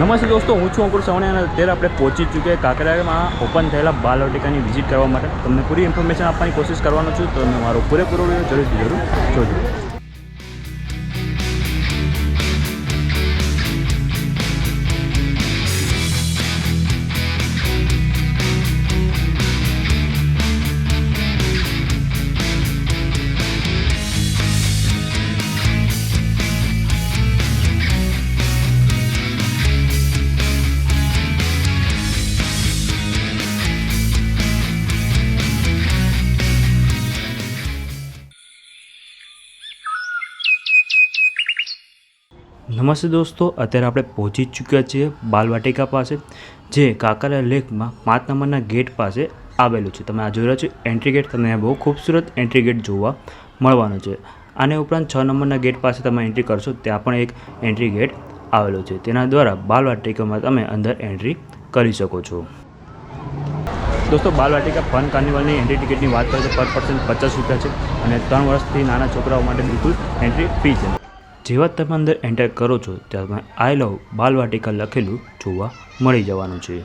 નમસ્તે દોસ્તો, હું છું અંકુર સવણે અને અત્યારે આપણે પહોંચી ચૂકે કાંકરિયામાં ઓપન થયેલા બાલવાટિકાની વિઝિટ કરવા માટે. તમને પૂરી ઇન્ફોર્મેશન આપવાની કોશિશ કરવાનો છું તમે મારો પૂરેપૂરો જરૂરથી જરૂર જોજો. નમસ્તે દોસ્તો, અત્યારે આપણે પહોંચી ચૂક્યા છીએ બાલવાટિકા પાસે, જે કાંકરિયા લેકમાં પાંચ નંબરના ગેટ પાસે આવેલું છે. તમે આ જોઈ રહ્યા છો એન્ટ્રી ગેટ તમને બહુ ખૂબસૂરત એન્ટ્રી ગેટ જોવા મળવાનો છે. આને ઉપરાંત છ નંબરના ગેટ પાસે તમે એન્ટ્રી કરશો, ત્યાં પણ એક એન્ટ્રી ગેટ આવેલો છે. તેના દ્વારા બાલવાટિકામાં તમે અંદર એન્ટ્રી કરી શકો છો. દોસ્તો, બાલવાટિકા ફન કાર્નિવલની એન્ટ્રી ટિકિટની વાત કરીએ તો પર પર્સન પચાસ રૂપિયા છે અને ત્રણ વર્ષથી નાના છોકરાઓ માટે બિલકુલ એન્ટ્રી ફી છે. જેવા તમે અંદર એન્ટર કરો છો, ત્યાં આઈ લવ બાલવાટિકા લખેલું જોવા મળી જવાનું છે.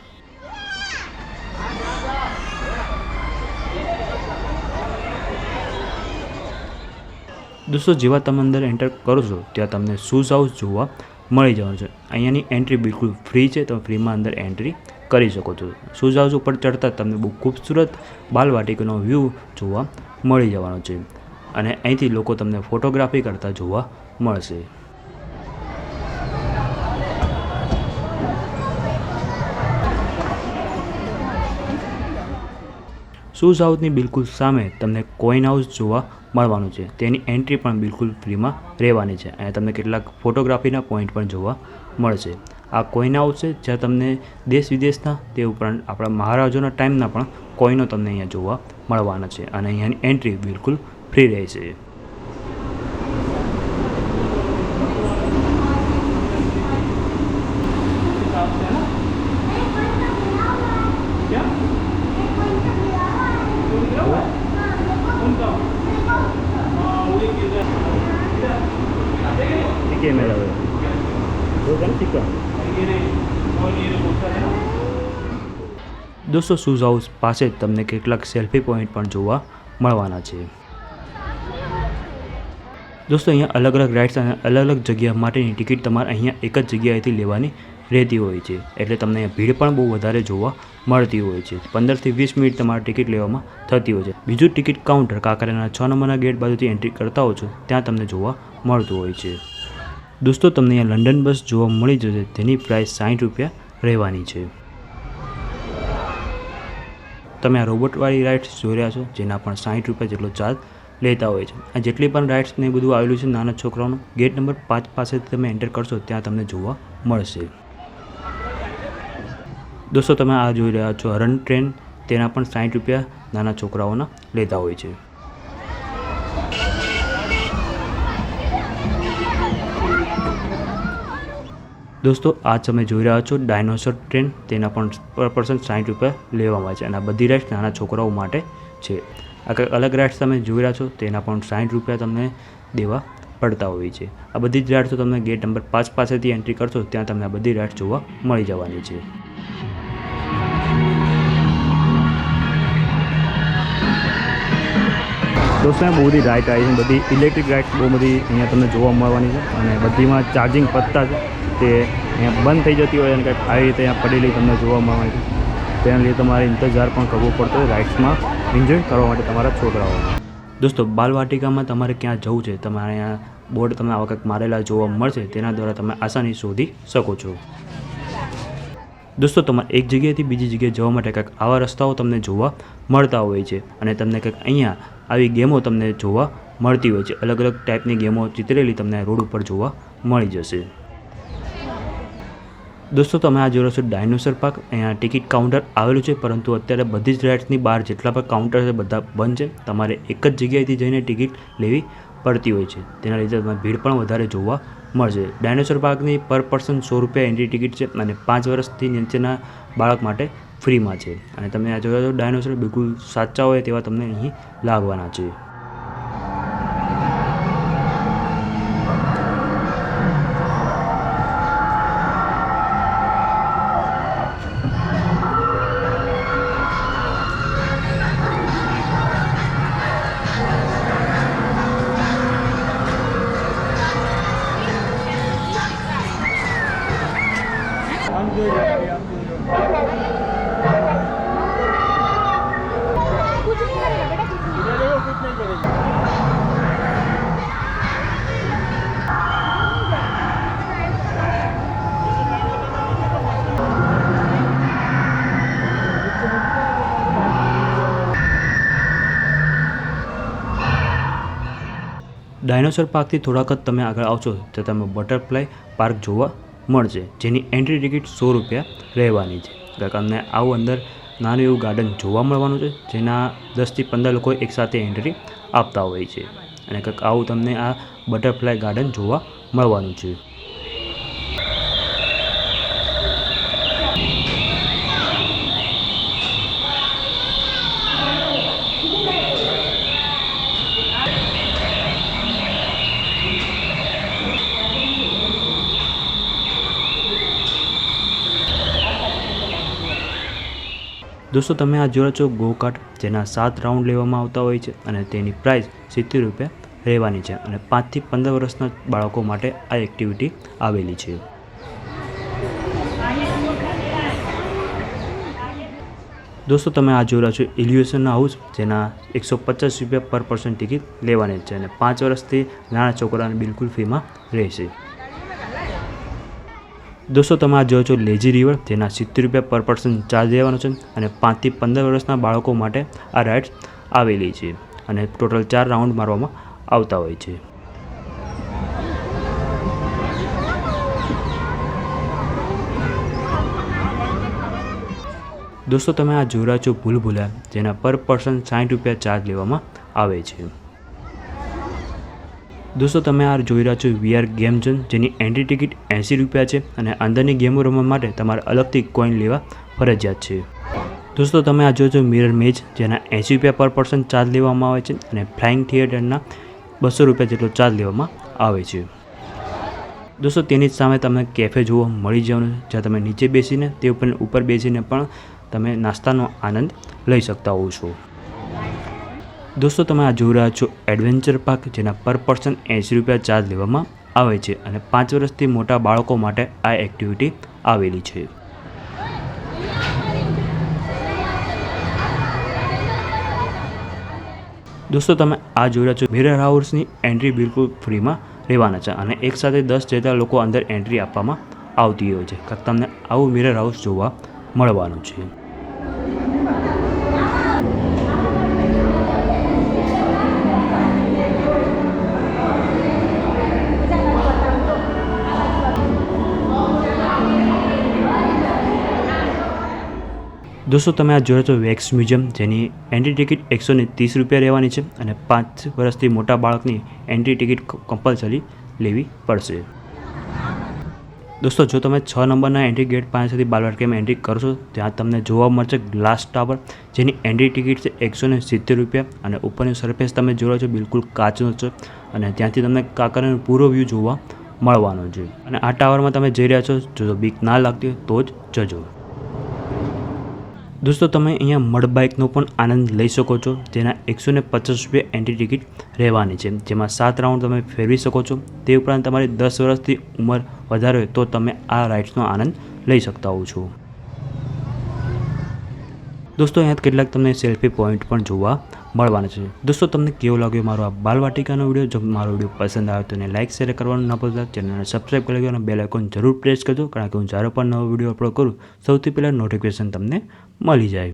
દોસ્તો, જેવા તમે અંદર એન્ટર કરો છો, ત્યાં તમને શૂઝ હાઉસ જોવા મળી જવાનું છે. અહીંયાની એન્ટ્રી બિલકુલ ફ્રી છે, તમે ફ્રીમાં અંદર એન્ટ્રી કરી શકો છો. શૂઝ હાઉસ ઉપર ચડતા તમને બહુ ખૂબસૂરત બાલવાટિકાનો વ્યૂ જોવા મળી જવાનો છે. અને અહીંથી લોકો તમને ફોટોગ્રાફી કરતા જોવા મળશે. શૂઝ હાઉસની બિલકુલ સામે તમને કોઈન હાઉસ જોવા મળવાનું છે? તેની એન્ટ્રી પણ બિલકુલ ફ્રીમાં રહેવાની છે અને તમને કેટલાક ફોટોગ્રાફીના પોઈન્ટ પણ જોવા મળશે. આ કોઈન હાઉસ છે જ્યાં તમને દેશ વિદેશના તે ઉપરાંત આપણા મહારાજોના ટાઈમના પણ કોઈનો તમને અહીંયા જોવા મળવાના છે અને અહીંયાની એન્ટ્રી બિલકુલ ફ્રી રહેશે. ¿Qué me la દોસ્તો શૂઝ હાઉસ પાસે જ તમને કેટલાક સેલ્ફી પોઈન્ટ પણ જોવા મળવાના છે. દોસ્તો, અહીંયા અલગ અલગ રાઇડ્સ અને અલગ અલગ જગ્યા માટેની ટિકિટ તમારે અહીંયા એક જ જગ્યાએથી લેવાની રહેતી હોય છે. એટલે તમને ભીડ પણ બહુ વધારે જોવા મળતી હોય છે. પંદરથી વીસ મિનિટ તમારે ટિકિટ લેવામાં થતી હોય છે. બીજું ટિકિટ કાઉન્ટર કાંકરિયાના છ નંબરના ગેટ બાજુથી એન્ટ્રી કરતા હો છો, ત્યાં તમને જોવા મળતું હોય છે. દોસ્તો, તમને અહીંયા લંડન બસ જોવા મળી જશે. તેની પ્રાઇસ સાઠ રૂપિયા રહેવાની છે. તમે આ રોબોટવાળી રાઇડ્સ જોઈ રહ્યા છો, જેના પણ સાઠ રૂપિયા જેટલો ચાર્જ લેતા હોય છે. આ જેટલી પણ રાઇડ્સ ને બધું આવેલું છે નાના છોકરાઓનું, ગેટ નંબર પાંચ પાસેથી તમે એન્ટર કરશો, ત્યાં તમને જોવા મળશે. દોસ્તો, તમે આ જોઈ રહ્યા છો હરણ ટ્રેન. તેના પણ સાઠ રૂપિયા નાના છોકરાઓના લેતા હોય છે. દોસ્તો, આ તમે જોઈ રહ્યા છો ડાયનોસોર ટ્રેન. તેના પણ પર પર્સન સાઠ રૂપિયા લેવામાં છે. અને આ બધી રાઇડ્સ નાના છોકરાઓ માટે છે. આ કંઈક અલગ રાઇડ્સ તમે જોઈ રહ્યા છો. તેના પણ સાઠ રૂપિયા તમને દેવા પડતા હોય છે. આ બધી જ રાઇડ્સો તમે ગેટ નંબર પાંચ પાસેથી એન્ટ્રી કરશો, ત્યાં તમને આ બધી રાઇડ્સ જોવા મળી જવાની છે. દોસ્તો બહુ બધી રાઇડ આવી છે. બધી ઇલેક્ટ્રિક રાઇટ બહુ બધી અહીંયા તમને જોવા મળવાની છે. અને બધીમાં ચાર્જિંગ પત્તા છે. તે અહીંયા બંધ થઈ જતી હોય અને કંઈક આવી રીતે અહીંયા પડેલી તમને જોવા મળવાની છે. તેના લીધે તમારે ઇંતજાર પણ કરવો પડતો હોય રાઇડ્સમાં. એન્જોય કરવા માટે તમારા છોકરાઓ. દોસ્તો, બાલવાટિકામાં તમારે ક્યાં જવું છે? તમારે અહીંયા બોર્ડ તમે આવા વખત મારેલા જોવા મળશે, તેના દ્વારા તમે આસાની શોધી શકો છો. દોસ્તો, તમારે એક જગ્યાએથી બીજી જગ્યાએ જવા માટે કંઈક આવા રસ્તાઓ તમને જોવા મળતા હોય છે. અને તમને કંઈક અહીંયા આવી ગેમો તમને જોવા મળતી હોય છે. અલગ અલગ ટાઈપની ગેમો ચિતરેલી તમને રોડ ઉપર જોવા મળી જશે. દોસ્તો, તમે આ જોઈ છો ડાયનોસર પાર્ક અહીંયા ટિકિટ કાઉન્ટર આવેલું છે, પરંતુ અત્યારે બધી જ રાઇડ્સની બહાર જેટલા પણ કાઉન્ટર છે, બધા બંધ છે. તમારે એક જ જગ્યાએથી જઈને ટિકિટ લેવી પડતી હોય છે. તેના લીધે તમને ભીડ પણ વધારે જોવા મળશે. ડાયનોસર પાર્કની પર પર્સન સો રૂપિયા એન્ટ્રી ટિકિટ છે અને પાંચ વર્ષથી નીચેના બાળક માટે ફ્રીમાં છે અને તમે આ જોયા તો ડાયનોસર બિલકુલ સાચા હોય તેવા તમને અહીં લાગવાના છે Thank you. ડાયનોસોર પાર્કથી થોડાક જ તમે આગળ આવશો તો તમે બટરફ્લાય પાર્ક જોવા મળશે, જેની એન્ટ્રી ટિકિટ સો રૂપિયા રહેવાની છે. એટલે તમને આવું અંદર નાનું એવું ગાર્ડન જોવા મળવાનું છે, જેના દસથી પંદર લોકો એકસાથે એન્ટ્રી આપતા હોય છે. અને કંઈક આવું તમને આ બટરફ્લાય ગાર્ડન જોવા મળવાનું છે. દોસ્તો, તમે આ જોડો છો ગો જેના સાત રાઉન્ડ લેવામાં આવતા હોય છે અને તેની પ્રાઇસ સિત્તેર રૂપિયા રહેવાની છે અને પાંચથી પંદર વર્ષના બાળકો માટે આ એક્ટિવિટી આવેલી છે. દોસ્તો, તમે આ જોઈ છો ઇલ્યુએશન હાઉસ જેના એકસો પચાસ રૂપિયા પર પર્સન ટિકિટ લેવાની છે અને પાંચ વર્ષથી નાના છોકરાને બિલકુલ ફ્રીમાં રહેશે. દોસ્તો, તમે આ જોયો છો લેજી રિવર, જેના સિત્તેર રૂપિયા પર પર્સન ચાર્જ લેવાનો છે અને પાંચથી પંદર વર્ષના બાળકો માટે આ રાઇડ્સ આવેલી છે અને ટોટલ ચાર રાઉન્ડ મારવામાં આવતા હોય છે. દોસ્તો, તમે આ જોરા છો ભૂલ ભૂલ્યા, જેના પર પર્સન સાઠ રૂપિયા ચાર્જ લેવામાં આવે છે. દોસ્તો, તમે આ જોઈ રહ્યા છો વીઆર ગેમ ઝોન, જેની એન્ટ્રી ટિકિટ એંસી રૂપિયા છે અને અંદરની ગેમો રમવા માટે તમારે અલગથી કોઈન લેવા ફરજિયાત છે. દોસ્તો, તમે આ છો મિરર મેચ જેના એંસી રૂપિયા પર પર્સન ચાર્જ લેવામાં આવે છે અને ફ્લાઇંગ થિયેટરના બસો રૂપિયા જેટલો ચાર્જ લેવામાં આવે છે. દોસ્તો, તેની જ સામે તમને કેફે જોવા મળી જવાનું, જ્યાં તમે નીચે બેસીને, તે ઉપર ઉપર બેસીને પણ તમે નાસ્તાનો આનંદ લઈ શકતા હોવ છો. દોસ્તો, તમે આ જોઈ રહ્યા છો એડવેન્ચર પાર્ક જેના પર પર્સન એંસી રૂપિયા ચાર્જ લેવામાં આવે છે અને પાંચ વર્ષથી મોટા બાળકો માટે આ એક્ટિવિટી આવેલી છે. દોસ્તો, તમે આ જોઈ રહ્યા છો મિરર હાઉસની એન્ટ્રી બિલકુલ ફ્રીમાં રહેવાના છે અને એકસાથે દસ જેટલા લોકો અંદર એન્ટ્રી આપવામાં આવતી હોય છે. તમને આવું મિરર હાઉસ જોવા મળવાનું છે. દોસ્તો, તમે આ જોયો છો વેક્સ મ્યુઝિયમ, જેની એન્ટ્રી ટિકિટ એકસો ત્રીસ રૂપિયા રહેવાની છે અને પાંચ વર્ષથી મોટા બાળકની એન્ટ્રી ટિકિટ કમ્પલસરી લેવી પડશે. દોસ્તો, જો તમે છ નંબરના એન્ટ્રી ગેટ પાસેથી બાલવાડ કેમ એન્ટ્રી કરશો ત્યાં તમને જોવા મળશે ગ્લાસ ટાવર જેની એન્ટ્રી ટિકિટ છે એકસો સિત્તેર રૂપિયા અને ઉપરની સરફેસ તમે જોડો છો બિલકુલ કાચનો છે અને ત્યાંથી તમને કાંકરાનો પૂરો વ્યૂ જોવા મળવાનો છે. અને આ ટાવરમાં તમે જઈ રહ્યા છો, જો બીક ના લાગતી હોય તો જ જજો. દોસ્તો, તમે અહીંયા મડ બાઇકનો પણ આનંદ લઈ શકો છો, જેના એકસો ને પચાસ રૂપિયા એન્ટ્રી ટિકિટ રહેવાની છે. જેમાં સાત રાઉન્ડ તમે ફેરવી શકો છો. તે ઉપરાંત તમારી દસ વર્ષથી ઉંમર વધારે હોય તો તમે આ રાઇડ્સનો આનંદ લઈ શકતા હો છો. દોસ્તો, અહીંયા કેટલાક તમને સેલ્ફી પોઈન્ટ પણ જોવા મળવાના છે. દોસ્તો, તમને કેવો લાગ્યો મારો આ બાલવાટિકાનો વીડિયો? જો મારો વીડિયો પસંદ આવે તો એને લાઇક શેર કરવાનું ના ભૂલતા. ચેનલને સબસ્ક્રાઈબ કરી લેજો અને બેલ આઇકોન જરૂર પ્રેસ કરજો, કારણ કે હું જ્યારે પણ નવો વીડિયો અપલોડ કરું, સૌથી પહેલાં નોટિફિકેશન તમને મળી જાય.